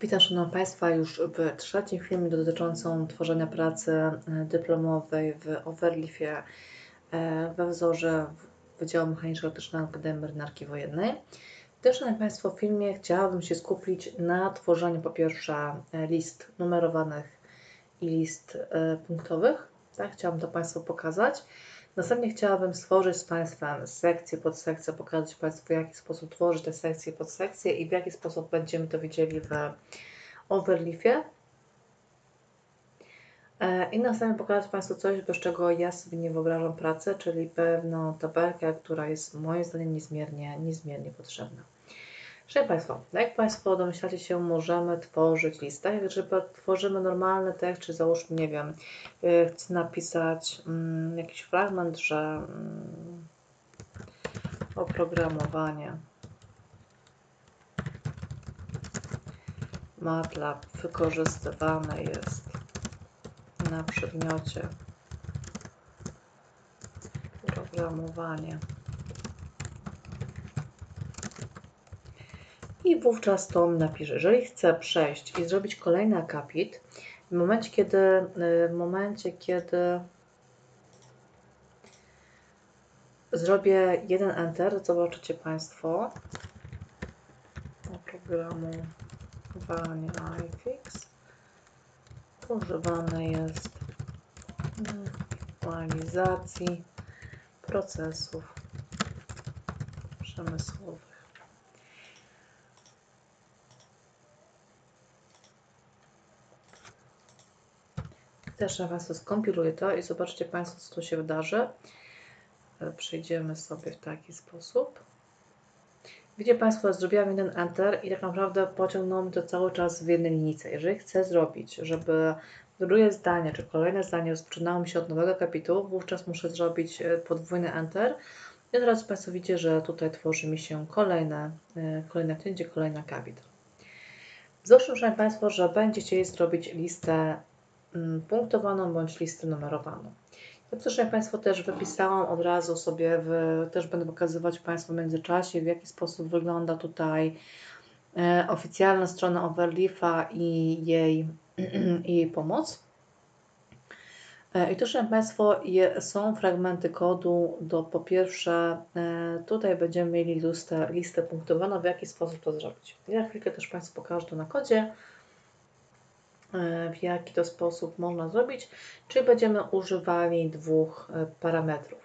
Witam Szanowni Państwa już w trzecim filmie dotyczącym tworzenia pracy e, dyplomowej w Overleafie e, we wzorze Wydziału Mechaniczno-Elektrycznego Akademii Marynarki Wojennej. W tym, Szanowni Państwo, filmie chciałabym się skupić na tworzeniu po pierwsze e, list numerowanych i list punktowych. Tak, chciałabym to Państwu pokazać. Następnie chciałabym stworzyć z Państwem sekcję pod sekcję, pokazać Państwu w jaki sposób tworzyć te sekcje pod sekcje i w jaki sposób będziemy to widzieli w Overleafie. E, I następnie pokazać Państwu coś, bez czego ja sobie nie wyobrażam pracy, czyli pewną tabelkę, która jest moim zdaniem niezmiernie, niezmiernie potrzebna. Szanowni Państwo, jak Państwo domyślacie się, możemy tworzyć listę. Jeżeli tworzymy normalny tekst, czy załóżmy, nie wiem, y, chcę napisać mm, jakiś fragment, że mm, oprogramowanie MATLAB wykorzystywane jest na przedmiocie programowanie i wówczas to napiszę. Jeżeli chcę przejść i zrobić kolejny akapit, w momencie kiedy, w momencie, kiedy zrobię jeden Enter, zobaczycie Państwo oprogramowanie iFix używane jest aktualizacji procesów przemysłowych. Też na Państwu skompiluję to i zobaczcie Państwo, co tu się wydarzy. E, przejdziemy sobie w taki sposób. Widzicie Państwo, zrobiłam jeden Enter i tak naprawdę pociągnął mi to cały czas w jednej linijce. Jeżeli chcę zrobić, żeby drugie zdanie, czy kolejne zdanie rozpoczynało mi się od nowego kapitu, wówczas muszę zrobić e, podwójny Enter. I teraz Państwo widzicie, że tutaj tworzy mi się kolejne, e, kolejne cięcie, kolejny akapit. Załóżmy Państwo, że będziecie chcieli zrobić listę punktowaną bądź listę numerowaną. Ja proszę Państwo też wypisałam od razu sobie, w, też będę pokazywać Państwu w międzyczasie, w jaki sposób wygląda tutaj e, oficjalna strona Overleafa i jej, i jej pomoc. E, I tu, Szanowni Państwo, je, są fragmenty kodu do po pierwsze, e, tutaj będziemy mieli listę, listę punktowaną, w jaki sposób to zrobić. Ja chwilkę też Państwu pokażę to na kodzie. E, w jaki to sposób można zrobić, czyli będziemy używali dwóch e, parametrów.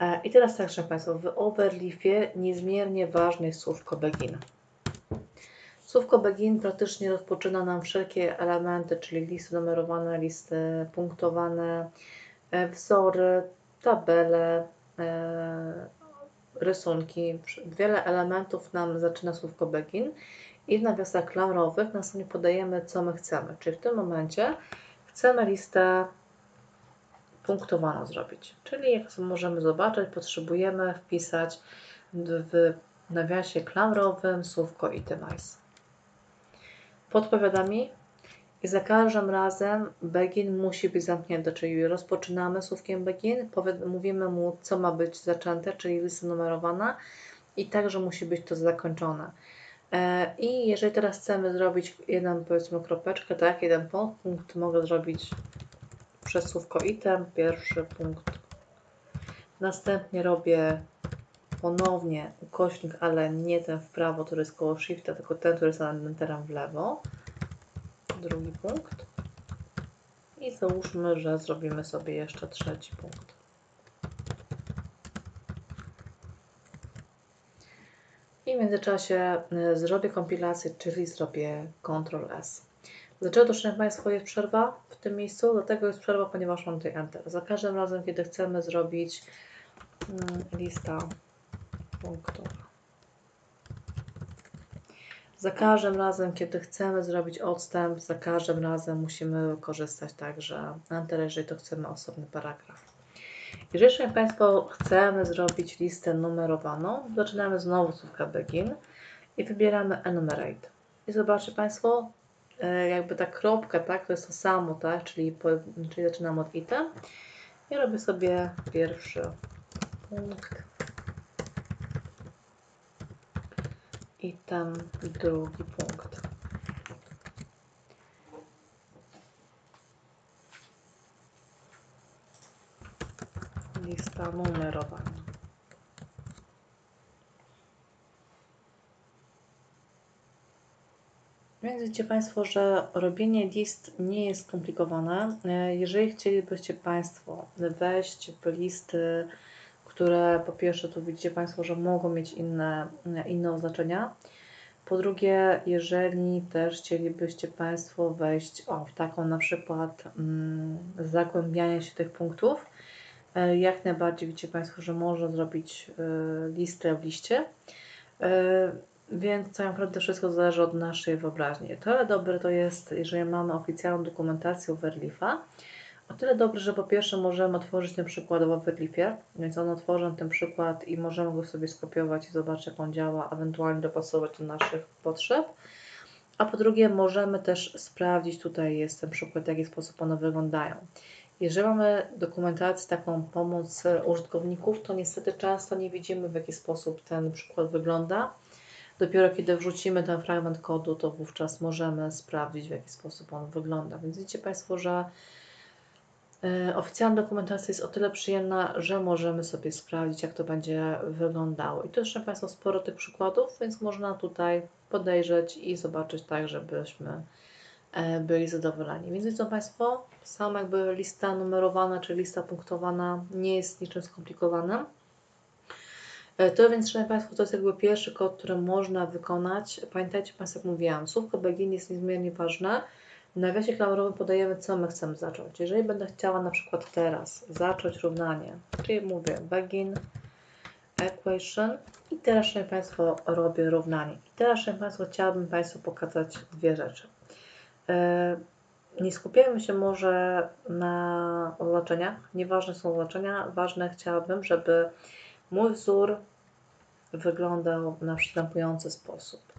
E, I teraz tak, szanowni Państwo, w Overleafie niezmiernie ważne jest słówko begin. Słówko begin praktycznie rozpoczyna nam wszelkie elementy, czyli listy numerowane, listy punktowane, wzory, tabele, rysunki. Wiele elementów nam zaczyna słówko begin i w nawiasach klamrowych następnie podajemy, co my chcemy. Czyli w tym momencie chcemy listę punktowaną zrobić. Czyli jak możemy zobaczyć, potrzebujemy wpisać w nawiasie klamrowym słówko itemize. Podpowiada mi i za każdym razem begin musi być zamknięty, czyli rozpoczynamy słówkiem begin, mówimy mu, co ma być zaczęte, czyli lista numerowana i także musi być to zakończone. E, I jeżeli teraz chcemy zrobić jedną, powiedzmy, kropeczkę, tak, jeden punkt, mogę zrobić przez słówko item, pierwszy punkt. Następnie robię ponownie ukośnik, ale nie ten w prawo, który jest koło shifta, tylko ten, który jest enterem w lewo. Drugi punkt. I załóżmy, że zrobimy sobie jeszcze trzeci punkt. I w międzyczasie y, zrobię kompilację, czyli zrobię Ctrl S. Dlaczego to, szanowni Państwo, jest przerwa w tym miejscu? Dlatego jest przerwa, ponieważ mam tutaj Enter. Za każdym razem, kiedy chcemy zrobić mm, lista punktów. Za każdym razem, kiedy chcemy zrobić odstęp, za każdym razem musimy korzystać także Enter, jeżeli to chcemy osobny paragraf. Jeżeli Państwo chcemy zrobić listę numerowaną, zaczynamy znowu słówka begin i wybieramy enumerate. I zobaczcie Państwo, e, jakby ta kropka, tak, to jest to samo, tak, czyli, po, czyli zaczynam od item. I robię sobie pierwszy punkt. Item, drugi punkt. Lista numerowana. Więc widzicie Państwo, że robienie list nie jest skomplikowane. Jeżeli chcielibyście Państwo wejść w listy, które po pierwsze tu widzicie Państwo, że mogą mieć inne, inne oznaczenia. Po drugie, jeżeli też chcielibyście Państwo wejść o, w taką na przykład mm, zagłębianie się tych punktów, jak najbardziej widzicie Państwo, że można zrobić y, listę w liście. Y, więc tak naprawdę wszystko zależy od naszej wyobraźni. Tyle dobre to jest, jeżeli mamy oficjalną dokumentację Overleafa, o tyle dobre, że po pierwsze możemy otworzyć ten przykład w Overleafie, więc on otworzy ten przykład i możemy go sobie skopiować i zobaczyć jak on działa, ewentualnie dopasować do naszych potrzeb. A po drugie możemy też sprawdzić, tutaj jest ten przykład, w jaki sposób one wyglądają. Jeżeli mamy dokumentację, taką pomoc użytkowników, to niestety często nie widzimy, w jaki sposób ten przykład wygląda. Dopiero kiedy wrzucimy ten fragment kodu, to wówczas możemy sprawdzić, w jaki sposób on wygląda. Więc widzicie Państwo, że e, oficjalna dokumentacja jest o tyle przyjemna, że możemy sobie sprawdzić, jak to będzie wyglądało. I tu jeszcze Państwo sporo tych przykładów, więc można tutaj podejrzeć i zobaczyć tak, żebyśmy e, byli zadowoleni. Więc widzą Państwo, sama jakby lista numerowana czy lista punktowana nie jest niczym skomplikowanym. E, to więc, Szanowni Państwo, to jest jakby pierwszy kod, który można wykonać. Pamiętajcie Państwo, jak mówiłam, słówko begin jest niezmiernie ważne. W nawiasie klamrowym podajemy, co my chcemy zacząć. Jeżeli będę chciała na przykład teraz zacząć równanie, czyli mówię begin equation i teraz, Szanowni Państwo, robię równanie. I teraz, Szanowni Państwo, chciałabym Państwu pokazać dwie rzeczy. E, nie skupiajmy się może na oznaczeniach, nieważne są oznaczenia, ważne chciałabym, żeby Mój wzór wyglądał w następujący sposób.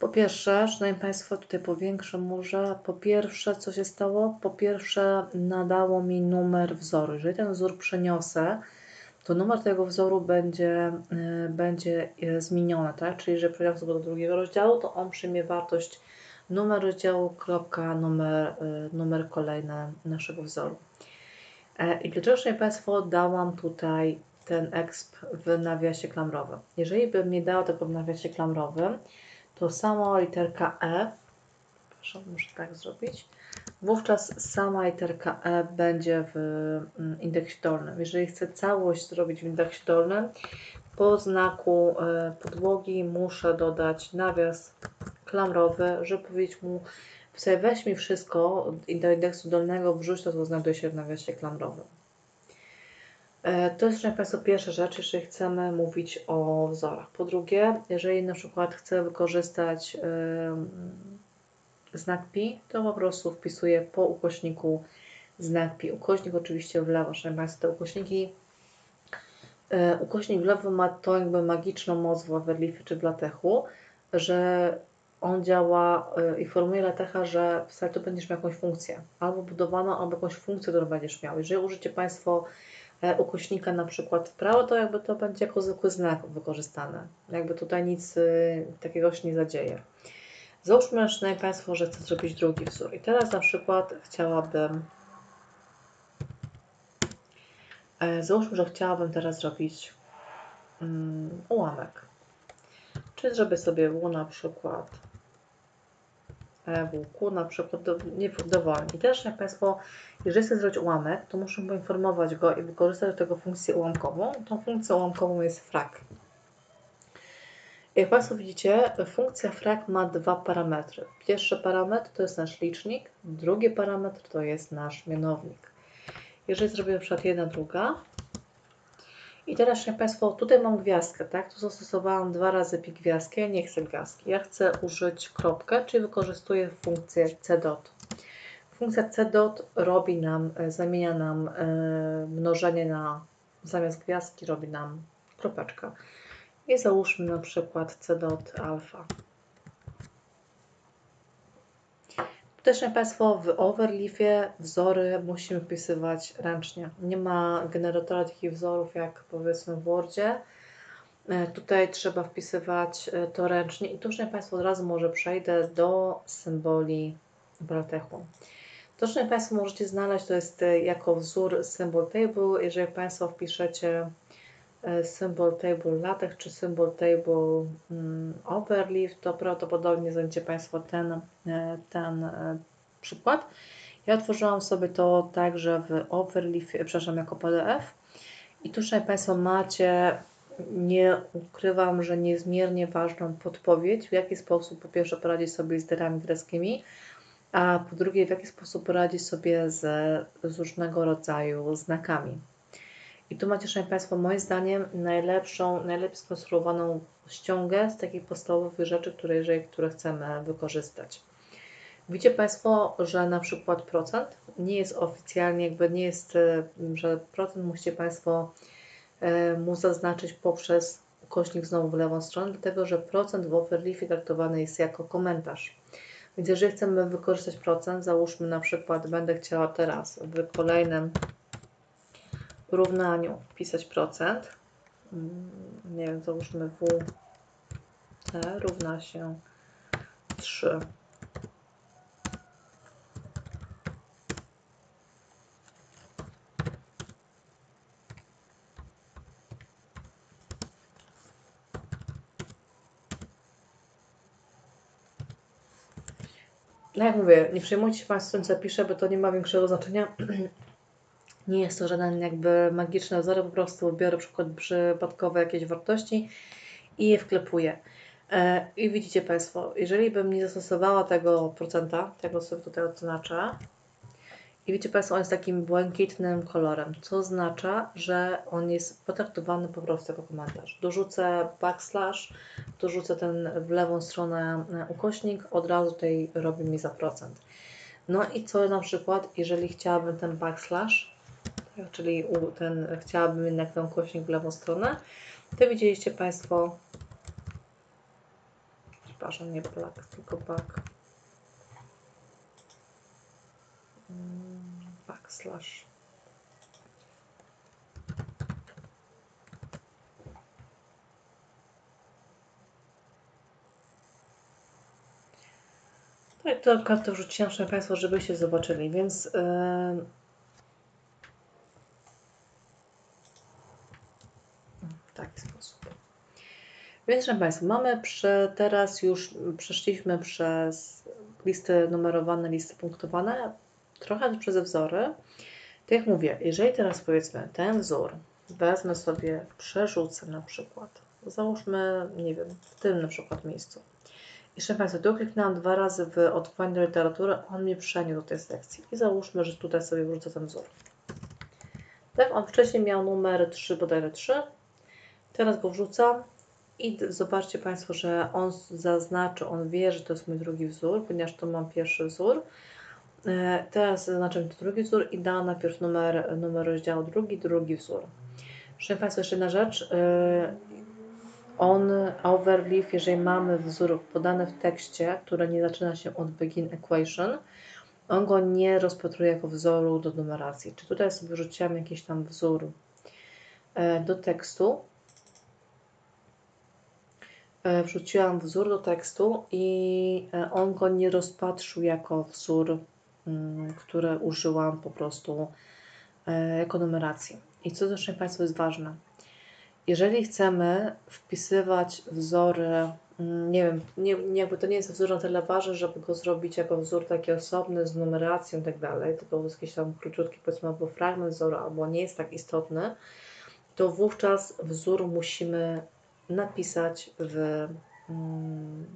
Po pierwsze, szanowni Państwo, tutaj powiększę może. Po pierwsze, co się stało? Po pierwsze, nadało mi numer wzoru. Jeżeli ten wzór przeniosę, to numer tego wzoru będzie, y, będzie y, zmieniony, tak? Czyli, że przejdę do drugiego rozdziału, to on przyjmie wartość numer rozdziału, kropka, numer, y, numer kolejny naszego wzoru. E, I dlaczego, Szanowni Państwo, dałam tutaj ten exp w nawiasie klamrowym? Jeżeli bym nie dała tego w nawiasie klamrowym, to sama literka E, proszę, muszę tak zrobić, wówczas sama literka E będzie w mm, indeksie dolnym. Jeżeli chcę całość zrobić w indeksie dolnym, po znaku e, podłogi muszę dodać nawias klamrowy, żeby powiedzieć mu weź mi wszystko do indeksu dolnego, wrzuć to, co znajduje się w nawiasie klamrowym. E, to jest, proszę Państwa, pierwsza rzecz, jeżeli chcemy mówić o wzorach. Po drugie, jeżeli na przykład chcę wykorzystać znak pi, to po prostu wpisuję po ukośniku znak pi. Ukośnik oczywiście w lewo, szanowni Państwo, te ukośniki e, ukośnik w lewo ma tą jakby magiczną moc w Overleafie czy w latechu, że on działa e, i formuje latecha, że w salto będziesz miał jakąś funkcję, albo budowaną, albo jakąś funkcję, którą będziesz miał. Jeżeli użycie Państwo e, ukośnika na przykład w prawo, to jakby to będzie jako zwykły znak wykorzystane. Jakby tutaj nic takiego się nie zadzieje. Załóżmy, że Państwo, że chcę zrobić drugi wzór. I teraz na przykład chciałabym e, Załóżmy, że chciałabym teraz zrobić um, ułamek. Czy zrobię sobie W na przykład EWQ na przykład do, nie, dowolnie. I też jak Państwo, jeżeli chcę zrobić ułamek, to muszę poinformować go i wykorzystać do tego funkcję ułamkową. Tą funkcją ułamkową jest frak. Jak Państwo widzicie, funkcja frag ma dwa parametry. Pierwszy parametr to jest nasz licznik, drugi parametr to jest nasz mianownik. Jeżeli zrobimy na przykład jedna, druga, i teraz, jak Państwo, tutaj mam gwiazdkę, tak? Tu zastosowałam dwa razy pi gwiazdkę, ja nie chcę gwiazdki. Ja chcę użyć kropkę, czyli wykorzystuję funkcję cdot. Funkcja cdot robi nam, e, zamienia nam e, mnożenie na, zamiast gwiazdki robi nam kropeczkę i załóżmy na przykład C dot alfa. Szanowni Państwo, w Overleafie wzory musimy wpisywać ręcznie. Nie ma generatora takich wzorów jak powiedzmy w Wordzie. E, Tutaj trzeba wpisywać e, to ręcznie i tu, Państwo, od razu może przejdę do symboli Bratechu. To, Szanowni Państwo, możecie znaleźć, to jest e, jako wzór symbol table. Jeżeli Państwo wpiszecie symbol table LaTeX czy symbol table mm, Overleaf, to prawdopodobnie znajdziecie Państwo ten, e, ten e, przykład. Ja otworzyłam sobie to także w Overleaf, przepraszam, jako PDF. I tu, Szanowni Państwo, macie, nie ukrywam, że niezmiernie ważną podpowiedź, w jaki sposób po pierwsze poradzić sobie z literami greckimi, a po drugie, w jaki sposób poradzić sobie z, z różnego rodzaju znakami. I tu macie, Szanowni Państwo, moim zdaniem najlepszą, najlepiej skonstruowaną ściągę z takich podstawowych rzeczy, które, jeżeli, które chcemy wykorzystać. Widzicie Państwo, że na przykład procent nie jest oficjalnie, jakby nie jest, e, że procent musicie Państwo e, mu zaznaczyć poprzez ukośnik znowu w lewą stronę, dlatego że procent w Overleafie traktowany jest jako komentarz. Więc jeżeli chcemy wykorzystać procent, załóżmy na przykład, będę chciała teraz w kolejnym równaniu wpisać procent. Mm, Nie wiem, załóżmy W równa się 3. No jak mówię, nie przejmujcie się Państwo tym, co piszę, bo to nie ma większego znaczenia. Nie jest to żaden jakby magiczny wzór, po prostu biorę przypadkowe jakieś wartości i je wklepuję. E, I widzicie Państwo, jeżeli bym nie zastosowała tego procenta, tego sobie tutaj odznaczę, i widzicie Państwo, on jest takim błękitnym kolorem, co oznacza, że on jest potraktowany po prostu jako komentarz. Dorzucę backslash, dorzucę ten w lewą stronę e, ukośnik, od razu tutaj robi mi za procent. No i co na przykład, jeżeli chciałabym ten backslash, czyli ten, chciałabym jednak ten ukośnik w lewą stronę, to widzieliście Państwo, przepraszam, nie black, tylko back, Mm, backslash. Tak, to kartę wrzuciłam, szanowni Państwo, żebyście zobaczyli, więc yy, w taki sposób. Więc, szanowni Państwo, mamy prze, teraz już przeszliśmy przez listy numerowane, listy punktowane, trochę przez wzory. Tak jak mówię, jeżeli teraz powiedzmy ten wzór wezmę sobie, przerzucę na przykład, załóżmy, nie wiem, w tym na przykład miejscu. I szanowni Państwo, tu kliknęłam dwa razy w odwołanie do literatury, on mnie przeniósł do tej sekcji. I załóżmy, że tutaj sobie wrzucę ten wzór. Tak, on wcześniej miał numer 3, bodajże 3. Teraz go wrzucam i zobaczcie Państwo, że on zaznaczy, on wie, że to jest mój drugi wzór, ponieważ to mam pierwszy wzór. E, Teraz zaznaczam drugi wzór i dam najpierw numer, numer rozdziału drugi, drugi wzór. Szanowni Państwo, jeszcze jedna rzecz. E, On, overleaf, jeżeli mamy wzór podany w tekście, który nie zaczyna się od begin equation, on go nie rozpatruje jako wzoru do numeracji. Czy tutaj sobie wrzuciłam jakiś tam wzór e, do tekstu, wrzuciłam wzór do tekstu i e, on go nie rozpatrzył jako wzór, mm, który użyłam po prostu e, jako numeracji. I co też, Państwo, jest ważne. Jeżeli chcemy wpisywać wzory, mm, nie wiem, nie, nie- jakby to nie jest wzór na tyle ważny, żeby go zrobić jako wzór taki osobny z numeracją i tak dalej, tylko jakiś tam króciutki, powiedzmy, albo fragment wzoru, albo nie jest tak istotny, to wówczas wzór musimy napisać w mm,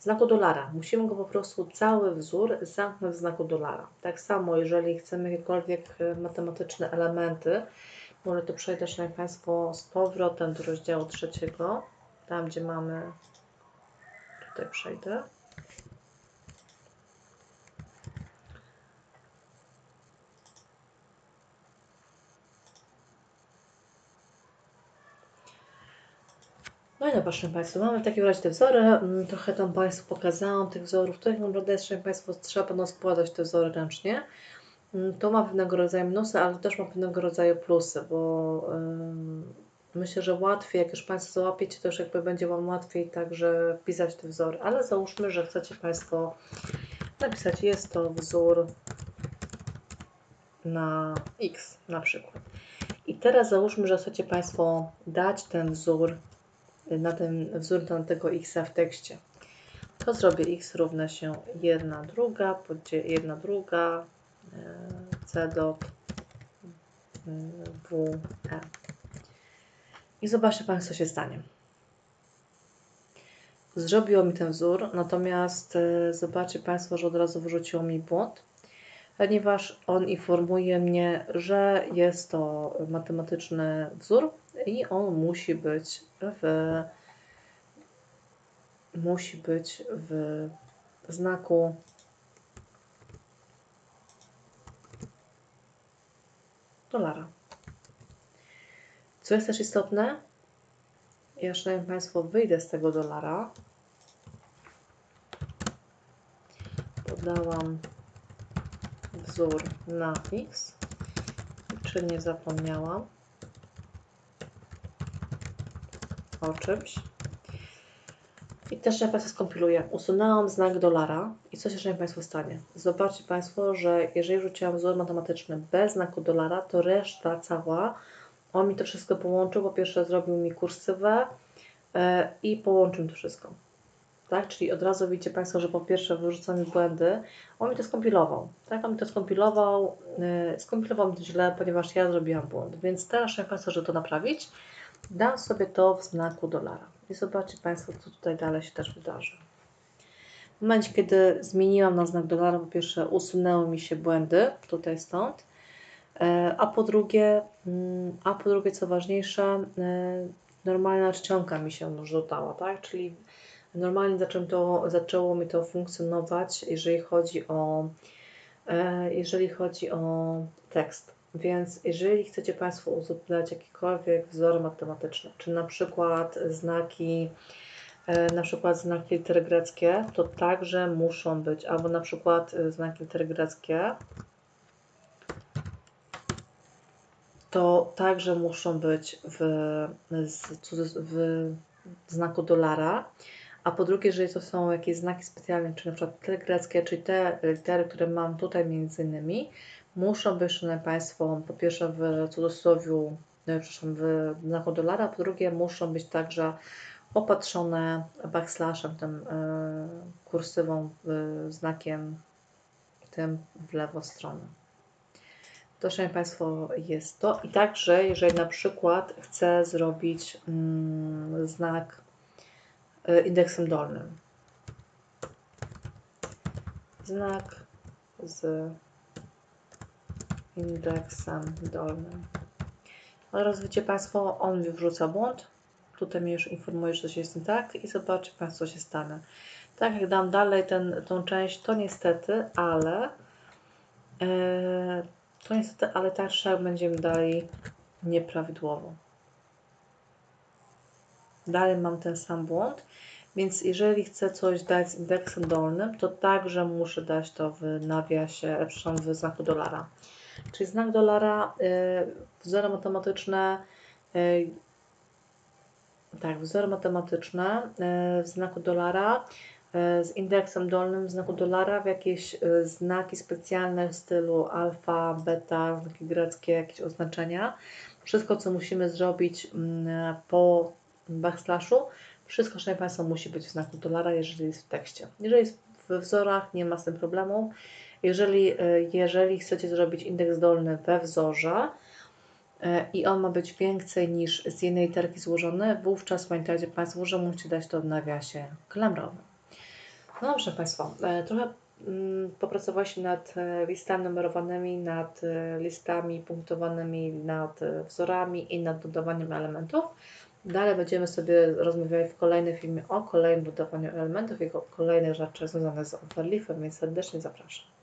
znaku dolara. Musimy go po prostu cały wzór zamknąć w znaku dolara. Tak samo, jeżeli chcemy jakiekolwiek e, matematyczne elementy, może to przejdę, Szanowni Państwo, z powrotem do rozdziału trzeciego, tam gdzie mamy, tutaj przejdę. Dobra, proszę Państwa, mamy w takim razie te wzory. Mm, Trochę tam Państwu pokazałam tych wzorów. To tak naprawdę jest, szanowni Państwo, trzeba będą składać te wzory ręcznie. Mm, To ma pewnego rodzaju minusy, ale też ma pewnego rodzaju plusy, bo myślę, że łatwiej, jak już Państwo załapiecie, to już jakby będzie Wam łatwiej także wpisać te wzory. Ale załóżmy, że chcecie Państwo napisać, jest to wzór na x na przykład. I teraz załóżmy, że chcecie Państwo dać ten wzór na ten wzór na tego x w tekście. To zrobię x równa się 1 druga, 1 druga, e, c dot w e. I zobaczcie Państwo, co się stanie. Zrobiło mi ten wzór, natomiast e, zobaczcie Państwo, że od razu wyrzuciło mi błąd, ponieważ on informuje mnie, że jest to matematyczny wzór i on musi być w musi być w znaku dolara. Co jest też istotne, ja szanowni Państwo wyjdę z tego dolara. Podałam wzór na x. Czy nie zapomniałam o czymś? I też ja Państwu skompiluję. Usunęłam znak dolara i co się, szanowni Państwo, stanie? Zobaczcie Państwo, że jeżeli rzuciłam wzór matematyczny bez znaku dolara, to reszta cała, on mi to wszystko połączył. Po pierwsze zrobił mi kursywę yy, i połączył to wszystko. Tak? Czyli od razu widzicie Państwo, że po pierwsze wyrzuca mi błędy, on mi to skompilował. Tak? On mi to skompilował, yy, skompilował mi to źle, ponieważ ja zrobiłam błąd. Więc teraz, szanowni Państwo, żeby to naprawić, dam sobie to w znaku dolara. I zobaczcie Państwo, co tutaj dalej się też wydarzy. W momencie, kiedy zmieniłam na znak dolara, po pierwsze usunęły mi się błędy, tutaj stąd, e, a po drugie, mm, a po drugie co ważniejsze, e, normalna czcionka mi się już tak? Czyli normalnie zaczęło, to, zaczęło mi to funkcjonować, jeżeli chodzi o, e, jeżeli chodzi o tekst. Więc jeżeli chcecie Państwo uzupełniać jakiekolwiek wzory matematyczne, czy na przykład znaki, na przykład znaki litery greckie, to także muszą być, albo na przykład znaki litery greckie, to także muszą być w, w znaku dolara. A po drugie, jeżeli to są jakieś znaki specjalne, czy na przykład litery greckie, czyli te litery, które mam tutaj między innymi, muszą być, szanowni Państwo, po pierwsze w cudzysłowiu, przepraszam, w znaku dolara, po drugie muszą być także opatrzone backslashem, tym kursywą, znakiem tym w lewą stronę. To, szanowni Państwo, jest to. I także, jeżeli na przykład chcę zrobić mm, znak indeksem dolnym. Znak z indeksem dolnym. Oraz widzicie Państwo, on wrzuca błąd. Tutaj mnie już informuje, że coś jest nie tak i zobaczcie Państwo, co się stanie. Tak jak dam dalej ten, tą część, to niestety, ale yy, to niestety, ale tak jak będziemy dalej nieprawidłowo. Dalej mam ten sam błąd, więc jeżeli chcę coś dać z indeksem dolnym, to także muszę dać to w nawiasie, przepraszam, w znaku dolara. Czyli znak dolara, y, wzory matematyczne, y, tak, wzory matematyczne y, w znaku dolara z indeksem dolnym w znaku dolara w jakieś znaki specjalne w stylu alfa, beta, znaki greckie, jakieś oznaczenia. Wszystko, co musimy zrobić mm, po backslashu, wszystko, szanowni Państwo, musi być w znaku dolara, jeżeli jest w tekście. Jeżeli jest w wzorach, nie ma z tym problemu. Jeżeli, jeżeli chcecie zrobić indeks dolny we wzorze i on ma być więcej niż z jednej literki złożony, wówczas pamiętajcie Państwo, że musicie dać to w nawiasie klamrowym. No dobrze Państwo, trochę popracowaliśmy nad listami numerowanymi, nad listami punktowanymi, nad wzorami i nad dodawaniem elementów. Dalej będziemy sobie rozmawiali w kolejnym filmie o kolejnym dodawaniu elementów i o kolejnych rzeczach związanych z overleafem, więc serdecznie zapraszam.